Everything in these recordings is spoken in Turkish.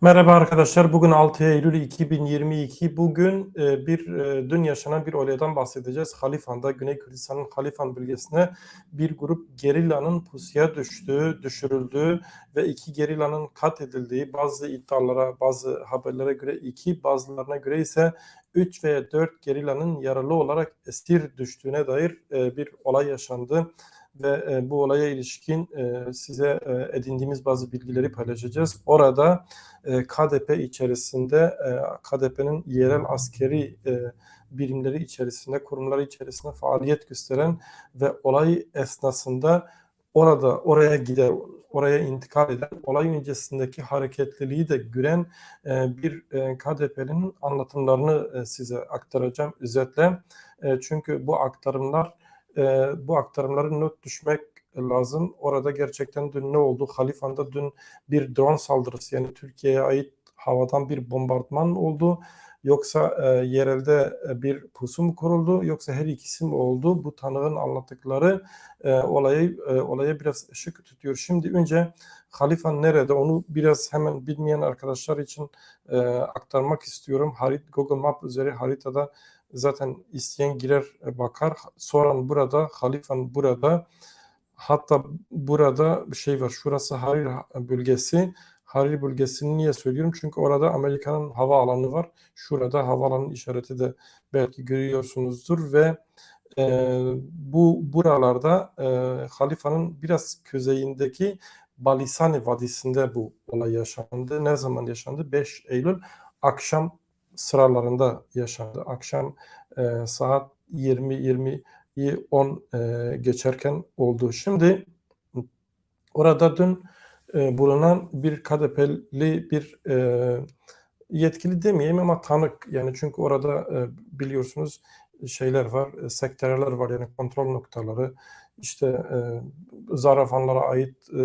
Merhaba arkadaşlar. Bugün 6 Eylül 2022. Bugün e, bir e, dün yaşanan bir olaydan bahsedeceğiz. Halifan'da Güney Kürdistan'ın Halifan bölgesine bir grup gerillanın pusuya düştüğü, düşürüldüğü ve iki gerillanın katledildiği bazı iddialara, bazı haberlere göre iki, bazılarına göre ise 3 veya 4 gerillanın yaralı olarak esir düştüğüne dair e, bir olay yaşandı ve e, bu olaya ilişkin e, size e, edindiğimiz bazı bilgileri paylaşacağız. Orada KDP içerisinde KDP'nin yerel askeri birimleri içerisinde, kurumları içerisinde faaliyet gösteren ve olay esnasında orada oraya gider, oraya intikal eden, olay öncesindeki hareketliliği de gören bir KDP'nin anlatımlarını size aktaracağım özetle. Çünkü bu aktarımlar e, bu aktarımları not düşmek lazım. Orada gerçekten dün ne oldu? Halifan'da dün bir drone saldırısı yani Türkiye'ye ait havadan bir bombardıman oldu? Yoksa e, yerelde e, bir pusu mu kuruldu yoksa her ikisi mi oldu? Bu tanığın anlattıkları e, olayı e, olaya biraz ışık tutuyor. Şimdi önce Halifan nerede onu biraz hemen bilmeyen arkadaşlar için e, aktarmak istiyorum. Harit Google Map üzeri haritada zaten isteyen girer e, bakar. Soran burada, Halifan burada. Hatta burada bir şey var. Şurası Harir bölgesi. Harir bölgesini niye söylüyorum? Çünkü orada Amerika'nın hava alanı var. Şurada havaalanı işareti de belki görüyorsunuzdur ve e, bu buralarda e, Halifa'nın biraz kuzeyindeki Balisani Vadisi'nde bu olay yaşandı. Ne zaman yaşandı? 5 Eylül akşam sıralarında yaşandı. Akşam e, saat 20-20'yi 10 e, geçerken oldu. Şimdi orada dün e, bulunan bir KDP'li bir e, yetkili demeyeyim ama tanık yani çünkü orada e, biliyorsunuz şeyler var, e, sektörler var yani kontrol noktaları, işte e, zarafanlara ait e,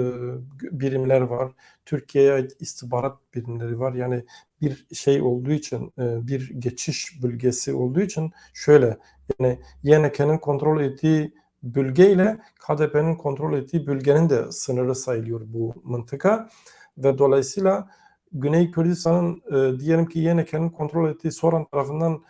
birimler var, Türkiye'ye ait istihbarat birimleri var. Yani bir şey olduğu için, e, bir geçiş bölgesi olduğu için şöyle yani YNK'nin kontrol ettiği bölgeyle KDP'nin kontrol ettiği bölgenin de sınırı sayılıyor bu mıntıka ve dolayısıyla Güney Kürdistan'ın e, diyelim ki YNK'nin kontrol ettiği Soran tarafından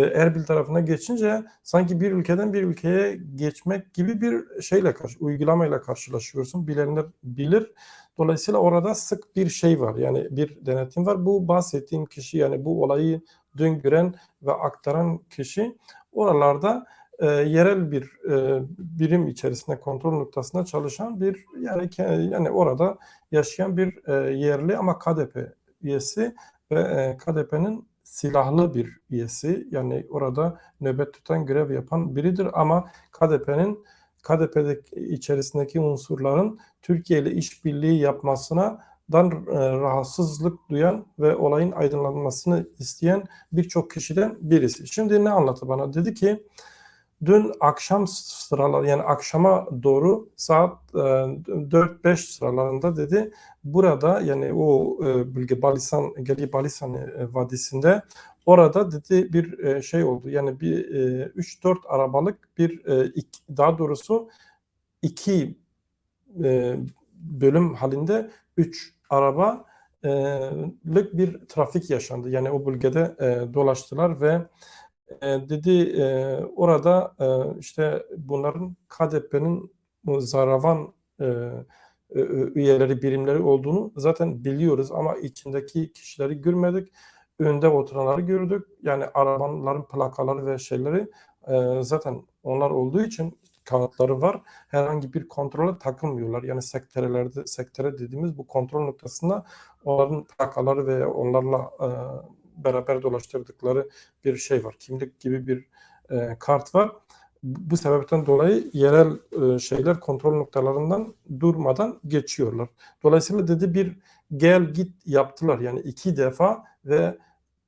Erbil tarafına geçince sanki bir ülkeden bir ülkeye geçmek gibi bir şeyle uygulamayla karşılaşıyorsun. Bilenler bilir. Dolayısıyla orada sık bir şey var. Yani bir denetim var. Bu bahsettiğim kişi yani bu olayı dün gören ve aktaran kişi oralarda e, yerel bir e, birim içerisinde kontrol noktasında çalışan bir yani yani orada yaşayan bir e, yerli ama KDP üyesi ve e, KDP'nin silahlı bir üyesi yani orada nöbet tutan görev yapan biridir ama KDP'nin KDP'deki içerisindeki unsurların Türkiye ile işbirliği yapmasına dan e, rahatsızlık duyan ve olayın aydınlanmasını isteyen birçok kişiden birisi. Şimdi ne anlattı bana? Dedi ki dün akşam sıralar yani akşama doğru saat e, 4-5 sıralarında dedi burada yani o e, bölge Balisan Geli Balisan e, Vadisi'nde orada dedi bir e, şey oldu yani bir e, 3-4 arabalık bir e, iki, daha doğrusu iki e, bölüm halinde 3 araba lık bir trafik yaşandı. Yani o bölgede e, dolaştılar ve e, dedi e, orada e, işte bunların KDP'nin zaravan e, üyeleri, birimleri olduğunu zaten biliyoruz ama içindeki kişileri görmedik. Önde oturanları gördük. Yani arabaların plakaları ve şeyleri e, zaten onlar olduğu için kağıtları var. Herhangi bir kontrole takılmıyorlar. Yani sektelerde sektere dediğimiz bu kontrol noktasında onların plakaları ve onlarla e, beraber dolaştırdıkları bir şey var. Kimlik gibi bir e, kart var. Bu sebepten dolayı yerel e, şeyler kontrol noktalarından durmadan geçiyorlar. Dolayısıyla dedi bir gel git yaptılar. Yani iki defa ve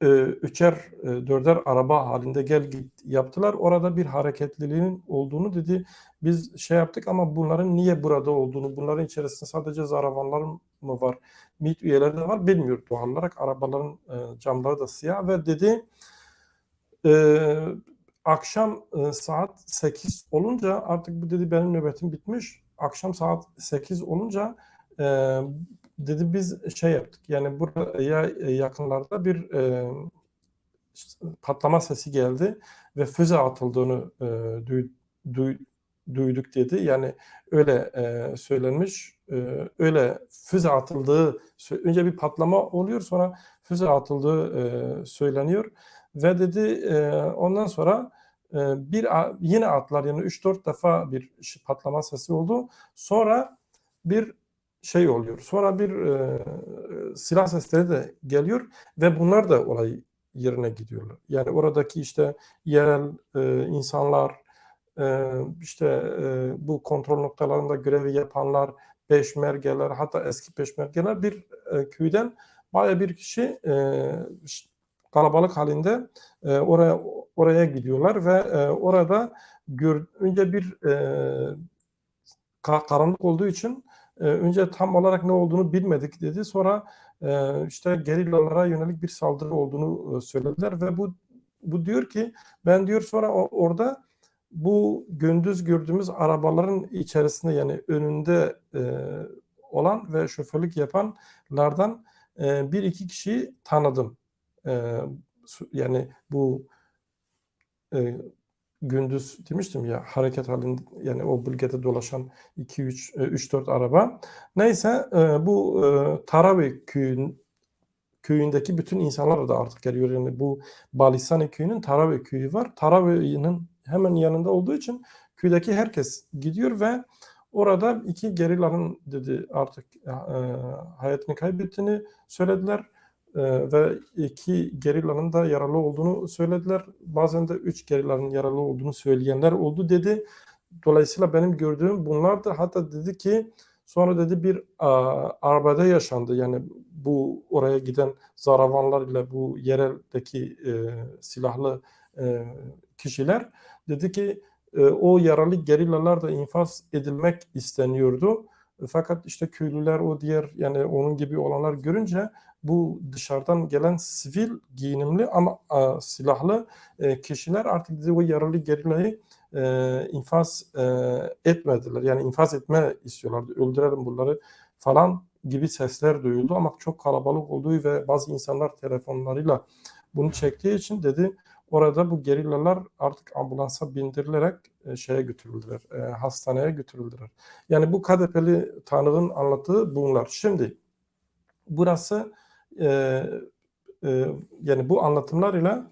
e, üçer, e, dörder araba halinde gel git yaptılar. Orada bir hareketliliğin olduğunu dedi. Biz şey yaptık ama bunların niye burada olduğunu, bunların içerisinde sadece zaravanlar mı var, MİT üyeleri de var bilmiyor doğal olarak. Arabaların e, camları da siyah ve dedi e, akşam e, saat 8 olunca artık bu dedi benim nöbetim bitmiş. Akşam saat 8 olunca e, Dedi biz şey yaptık yani buraya yakınlarda bir e, patlama sesi geldi ve füze atıldığını e, duy, duy, duyduk dedi. Yani öyle e, söylenmiş. E, öyle füze atıldığı önce bir patlama oluyor sonra füze atıldığı e, söyleniyor ve dedi e, ondan sonra e, bir yine atlar yani 3-4 defa bir patlama sesi oldu. Sonra bir şey oluyor. Sonra bir e, silah sesleri de geliyor ve bunlar da olay yerine gidiyorlar. Yani oradaki işte yerel e, insanlar, işte bu kontrol noktalarında görevi yapanlar, peşmergeler, hatta eski peşmergeler bir köyden baya bir kişi kalabalık halinde oraya oraya gidiyorlar ve orada gör, önce bir karanlık olduğu için önce tam olarak ne olduğunu bilmedik dedi. Sonra işte gerillalara yönelik bir saldırı olduğunu söylediler ve bu bu diyor ki ben diyor sonra orada bu gündüz gördüğümüz arabaların içerisinde yani önünde e, olan ve şoförlük yapanlardan e, bir iki kişiyi tanıdım. E, yani bu e, gündüz demiştim ya hareket halinde yani o bölgede dolaşan 2 3 3 4 araba. Neyse e, bu e, Taravi köyün köyündeki bütün insanlar da artık geliyor. Yani bu Balisani köyünün Taravi köyü var. Taravi'nin hemen yanında olduğu için köydeki herkes gidiyor ve orada iki gerilanın dedi artık e, hayatını kaybettiğini söylediler e, ve iki gerilanın da yaralı olduğunu söylediler. Bazen de üç gerilanın yaralı olduğunu söyleyenler oldu dedi. Dolayısıyla benim gördüğüm bunlar da hatta dedi ki sonra dedi bir a, arabada yaşandı. Yani bu oraya giden zaravanlar ile bu yereldeki e, silahlı e, kişiler dedi ki e, o yaralı gerillalar da infaz edilmek isteniyordu. Fakat işte köylüler o diğer yani onun gibi olanlar görünce bu dışarıdan gelen sivil giyinimli ama a, silahlı e, kişiler artık dedi, o yaralı gerillayı e, infaz e, etmediler. Yani infaz etme istiyorlardı. Öldürelim bunları falan gibi sesler duyuldu ama çok kalabalık olduğu ve bazı insanlar telefonlarıyla bunu çektiği için dedi orada bu gerillalar artık ambulansa bindirilerek e, şeye götürüldüler, e, hastaneye götürüldüler. Yani bu KDP'li tanığın anlattığı bunlar. Şimdi burası e, e, yani bu anlatımlarıyla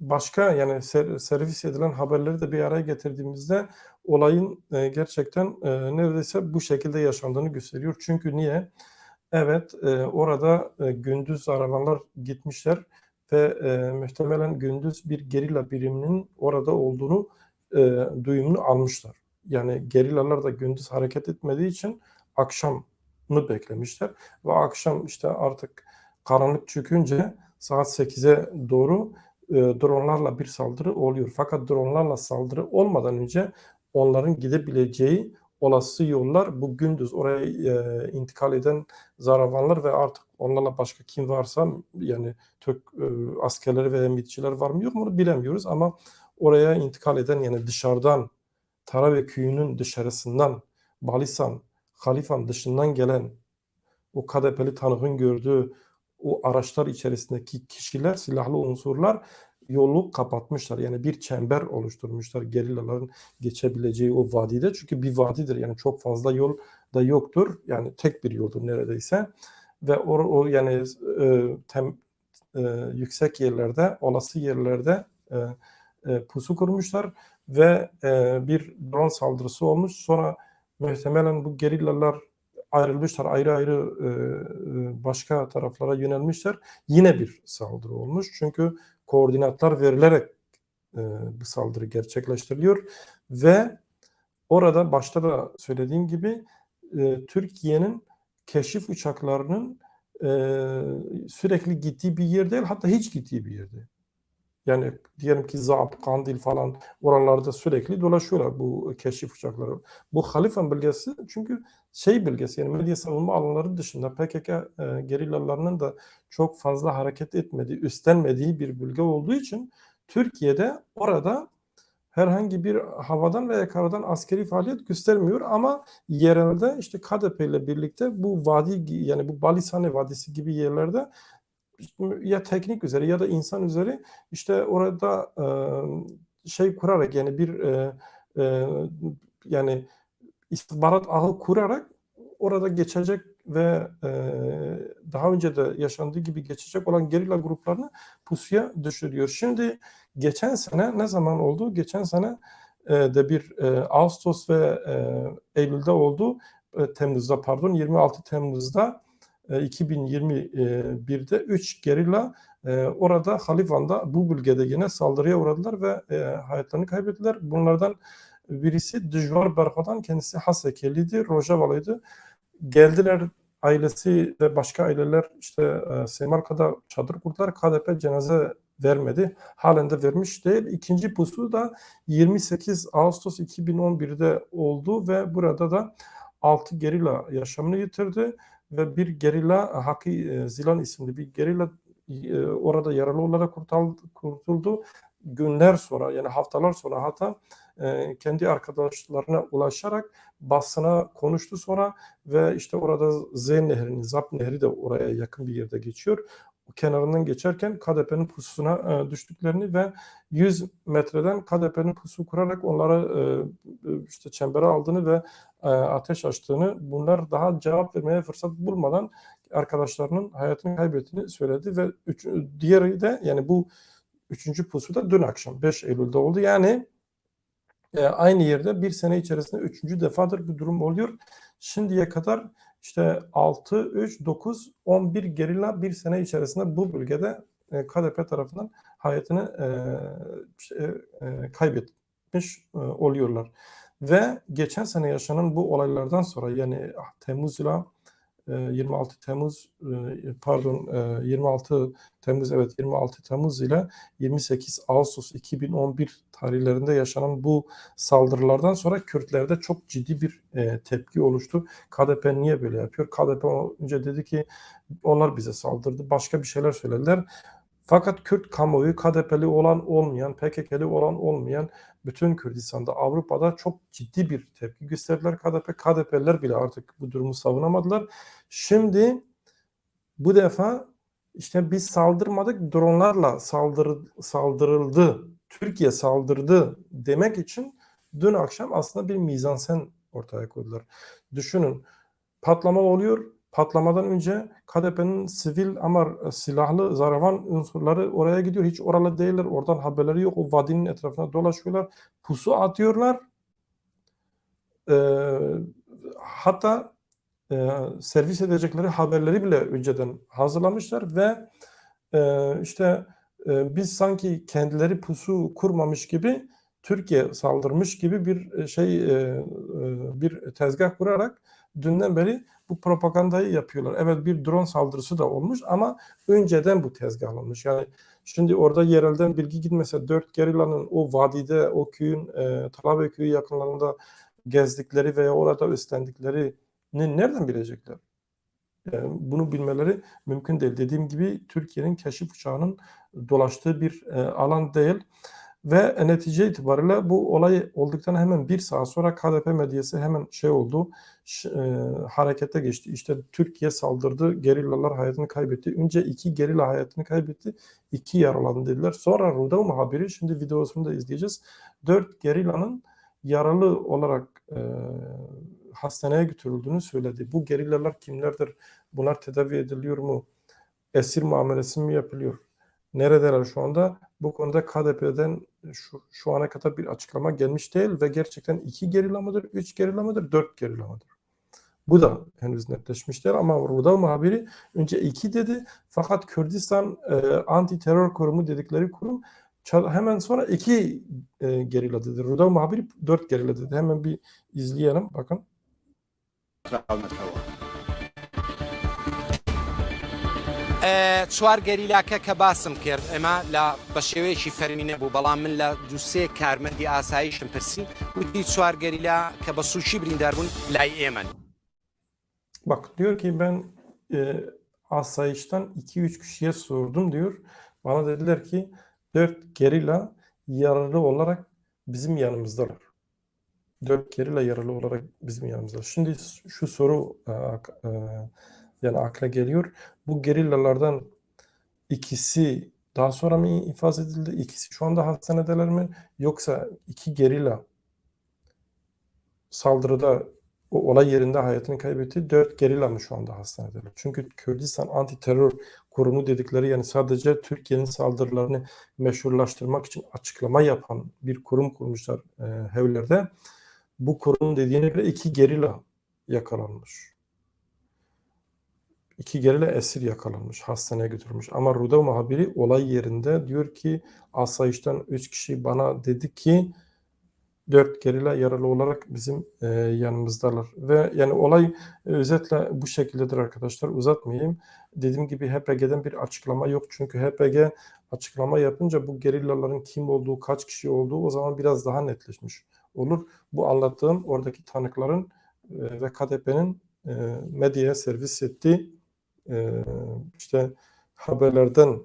başka yani ser, servis edilen haberleri de bir araya getirdiğimizde olayın e, gerçekten e, neredeyse bu şekilde yaşandığını gösteriyor. Çünkü niye? Evet e, orada e, gündüz arabalar gitmişler ve e, muhtemelen gündüz bir gerilla biriminin orada olduğunu e, duyumunu almışlar. Yani gerillalar da gündüz hareket etmediği için akşamı beklemişler ve akşam işte artık karanlık çökünce saat 8'e doğru e, dronlarla bir saldırı oluyor. Fakat dronlarla saldırı olmadan önce onların gidebileceği olası yollar bu gündüz oraya e, intikal eden zaravanlar ve artık onlarla başka kim varsa yani Türk e, askerleri veya mitçiler var mı yok mu bilemiyoruz ama oraya intikal eden yani dışarıdan Tara ve köyünün dışarısından Balisan, Halifan dışından gelen o KDP'li tanığın gördüğü o araçlar içerisindeki kişiler, silahlı unsurlar yolu kapatmışlar. Yani bir çember oluşturmuşlar gerillaların geçebileceği o vadide. Çünkü bir vadidir yani çok fazla yol da yoktur. Yani tek bir yoldur neredeyse. Ve o, o yani e, tem, e, yüksek yerlerde, olası yerlerde e, e, pusu kurmuşlar ve e, bir drone saldırısı olmuş. Sonra muhtemelen bu gerillalar ayrılmışlar, ayrı ayrı e, e başka taraflara yönelmişler. Yine bir saldırı olmuş. Çünkü koordinatlar verilerek e, bu saldırı gerçekleştiriliyor ve orada başta da söylediğim gibi e, Türkiye'nin keşif uçaklarının e, sürekli gittiği bir yer değil hatta hiç gittiği bir yerde. Yani diyelim ki Zaap, Kandil falan oralarda sürekli dolaşıyorlar bu keşif uçakları. Bu Halifan bölgesi çünkü şey bölgesi yani medya savunma alanları dışında PKK e, gerillalarının da çok fazla hareket etmediği, üstlenmediği bir bölge olduğu için Türkiye'de orada herhangi bir havadan veya karadan askeri faaliyet göstermiyor ama yerelde işte KDP ile birlikte bu vadi yani bu Balisane Vadisi gibi yerlerde ya teknik üzere ya da insan üzeri işte orada e, şey kurarak yani bir e, e, yani istihbarat ağı kurarak orada geçecek ve e, daha önce de yaşandığı gibi geçecek olan gerilla gruplarını pusuya düşürüyor. Şimdi geçen sene ne zaman oldu? Geçen sene e, de bir e, Ağustos ve e, Eylül'de oldu. E, Temmuz'da pardon 26 Temmuz'da 2021'de 3 gerilla e, orada Halifan'da bu bölgede yine saldırıya uğradılar ve e, hayatlarını kaybettiler. Bunlardan birisi Dijvar Berka'dan kendisi Hasekeli'ydi, Rojavalı'ydı. Geldiler ailesi ve başka aileler işte e, Semarka'da çadır kurdular. KDP cenaze vermedi. Halen de vermiş değil. İkinci pusu da 28 Ağustos 2011'de oldu ve burada da 6 gerilla yaşamını yitirdi ve bir gerilla Haki Zilan isimli bir gerilla e, orada yaralı olarak kurtuldu. Günler sonra yani haftalar sonra hatta e, kendi arkadaşlarına ulaşarak basına konuştu sonra ve işte orada Z nehrinin, Zap nehri de oraya yakın bir yerde geçiyor. Kenarından geçerken KDP'nin pususuna e, düştüklerini ve 100 metreden KDP'nin pusu kurarak onlara e, işte çembere aldığını ve e, ateş açtığını bunlar daha cevap vermeye fırsat bulmadan arkadaşlarının hayatını kaybettiğini söyledi ve üç, diğeri de yani bu üçüncü pusu da dün akşam 5 Eylül'de oldu. Yani e, aynı yerde bir sene içerisinde üçüncü defadır bu durum oluyor. Şimdiye kadar işte 6, 3, 9, 11 gerilla bir sene içerisinde bu bölgede e, KDP tarafından hayatını e, e, kaybetmiş oluyorlar. Ve geçen sene yaşanan bu olaylardan sonra yani Temmuz ile 26 ee, Temmuz pardon 26 e, Temmuz evet 26 Temmuz ile 28 Ağustos 2011 tarihlerinde yaşanan bu saldırılardan sonra Kürtlerde çok ciddi bir tepki oluştu. KDP niye böyle yapıyor? KDP önce dedi ki onlar bize saldırdı. Başka bir şeyler söylediler. Fakat Kürt kamuoyu KDP'li olan olmayan, PKK'li olan olmayan bütün Kürdistan'da, Avrupa'da çok ciddi bir tepki gösterdiler KDP. KDP'liler bile artık bu durumu savunamadılar. Şimdi bu defa işte biz saldırmadık, dronlarla saldırı, saldırıldı, Türkiye saldırdı demek için dün akşam aslında bir mizansen ortaya koydular. Düşünün patlama oluyor, patlamadan önce KDP'nin sivil ama silahlı zaravan unsurları oraya gidiyor. Hiç oralı değiller. Oradan haberleri yok. O vadinin etrafına dolaşıyorlar. Pusu atıyorlar. Ee, hatta e, servis edecekleri haberleri bile önceden hazırlamışlar ve e, işte e, biz sanki kendileri pusu kurmamış gibi Türkiye saldırmış gibi bir şey e, e, bir tezgah kurarak dünden beri bu propagandayı yapıyorlar. Evet bir drone saldırısı da olmuş ama önceden bu tezgahlanmış. Yani şimdi orada yerelden bilgi gitmese dört gerillanın o vadide o köyün e, Talabe köyü yakınlarında gezdikleri veya orada üstlendiklerini nereden bilecekler? Yani bunu bilmeleri mümkün değil. Dediğim gibi Türkiye'nin keşif uçağının dolaştığı bir e, alan değil. Ve netice itibariyle bu olay olduktan hemen bir saat sonra KDP medyası hemen şey oldu, e, harekete geçti. İşte Türkiye saldırdı, gerillalar hayatını kaybetti. Önce iki gerilla hayatını kaybetti, iki yaralandı dediler. Sonra Ruda muhabiri, şimdi videosunu da izleyeceğiz. Dört gerillanın yaralı olarak e, hastaneye götürüldüğünü söyledi. Bu gerillalar kimlerdir? Bunlar tedavi ediliyor mu? Esir muamelesi mi yapılıyor? Neredeler şu anda? Bu konuda KDP'den şu, şu ana kadar bir açıklama gelmiş değil ve gerçekten iki gerilla mıdır, üç gerilla mıdır, dört gerilla mıdır? Bu da henüz netleşmiş değil ama Ruda muhabiri önce iki dedi fakat Kürdistan e, anti terör kurumu dedikleri kurum hemen sonra iki e, gerilla dedi. Ruda muhabiri dört gerilla dedi. Hemen bir izleyelim bakın. چوار گەریلاکە کە باسم کرد ئێمە لە بە شێوەیەکی فەرمینە بوو بەڵام من لە دووسێ کارمەندی ئاساییشم پرسی وتی چوار گەریلا کە بە سوشی بریندار بوون لای ئێمە Bak diyor ki ben e, asayişten 2-3 kişiye sordum diyor. Bana dediler ki 4 gerilla yaralı olarak bizim yanımızdalar. Dört gerilla yaralı olarak bizim yanımızda. Şimdi şu soru e, ak- e, yani akla geliyor. Bu gerillalardan ikisi daha sonra mı infaz edildi? İkisi şu anda hastanedeler mi? Yoksa iki gerilla saldırıda o olay yerinde hayatını kaybetti. Dört gerilla mı şu anda hastanedeler? Çünkü Kürdistan Anti Terör Kurumu dedikleri yani sadece Türkiye'nin saldırılarını meşrulaştırmak için açıklama yapan bir kurum kurmuşlar e, Hevler'de. Bu kurumun dediğine göre iki gerilla yakalanmış. İki gerilla esir yakalanmış, hastaneye götürmüş. Ama Ruda muhabiri olay yerinde diyor ki asayişten üç kişi bana dedi ki dört gerilla yaralı olarak bizim e, yanımızdalar. Ve yani olay e, özetle bu şekildedir arkadaşlar. Uzatmayayım. Dediğim gibi HPG'den bir açıklama yok. Çünkü HPG açıklama yapınca bu gerillaların kim olduğu, kaç kişi olduğu o zaman biraz daha netleşmiş olur. Bu anlattığım oradaki tanıkların e, ve KDP'nin e, medyaya servis ettiği e, işte haberlerden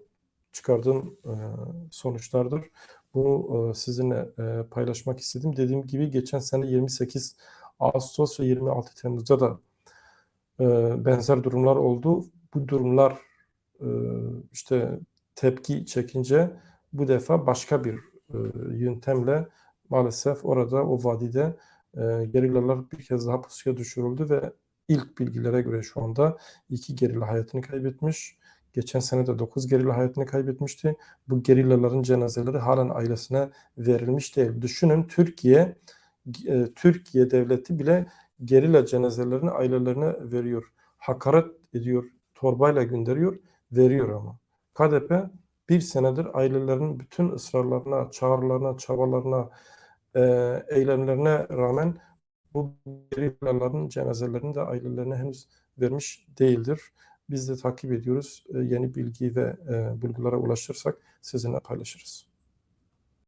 çıkardığım e, sonuçlardır. Bunu e, sizinle e, paylaşmak istedim. Dediğim gibi geçen sene 28 Ağustos ve 26 Temmuz'da da benzer durumlar oldu. Bu durumlar işte tepki çekince bu defa başka bir yöntemle maalesef orada o vadide gerillalar bir kez daha pusuya düşürüldü ve ilk bilgilere göre şu anda iki gerilla hayatını kaybetmiş. Geçen sene de 9 gerilla hayatını kaybetmişti. Bu gerillaların cenazeleri halen ailesine verilmiş değil. Düşünün Türkiye e, Türkiye devleti bile gerilla cenazelerini ailelerine veriyor. Hakaret ediyor, torbayla gönderiyor, veriyor ama. KDP bir senedir ailelerin bütün ısrarlarına, çağrılarına, çabalarına, e, eylemlerine rağmen bu gerillaların cenazelerini de ailelerine henüz vermiş değildir. Biz de takip ediyoruz. Yeni bilgi ve bulgulara ulaşırsak sizinle paylaşırız.